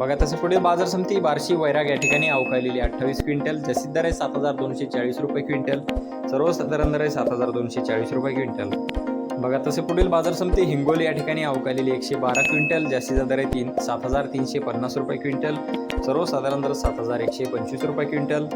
बघा तसे पुढे बाजार समिती बारशी वैराग या ठिकाणी अवकाळलेली अठ्ठावीस क्विंटल जास्तीत दर आहे सात हजार दोनशे चाळीस रुपये क्विंटल सर्वसाधारण दर आहे सात हजार दोनशे चाळीस रुपये क्विंटल. बघा तसे पुढील बाजार समिती हिंगोली या ठिकाणी अवकालेली एकशे बारा क्विंटल जास्तीचा दर आहे तीन सात हजार तीनशे पन्नास रुपये क्विंटल सर्वसाधारण दर सात हजार एकशे पंचवीस रुपये क्विंटल.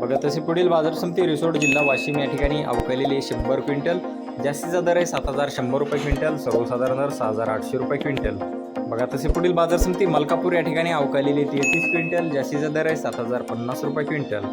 बघा तसे पुढील बाजार समिती रिसोड जिल्हा वाशिम या ठिकाणी अवकालेली आहे शंभर क्विंटल जास्तीचा दर आहे सात हजार शंभर रुपये क्विंटल सर्वसाधारण दर सहा हजार आठशे रुपये क्विंटल. बघा तसे पुढील बाजार समिती मलकापूर या ठिकाणी अवकालेली तेहतीस क्विंटल जास्तीचा दर आहे सात हजार पन्नास रुपये क्विंटल.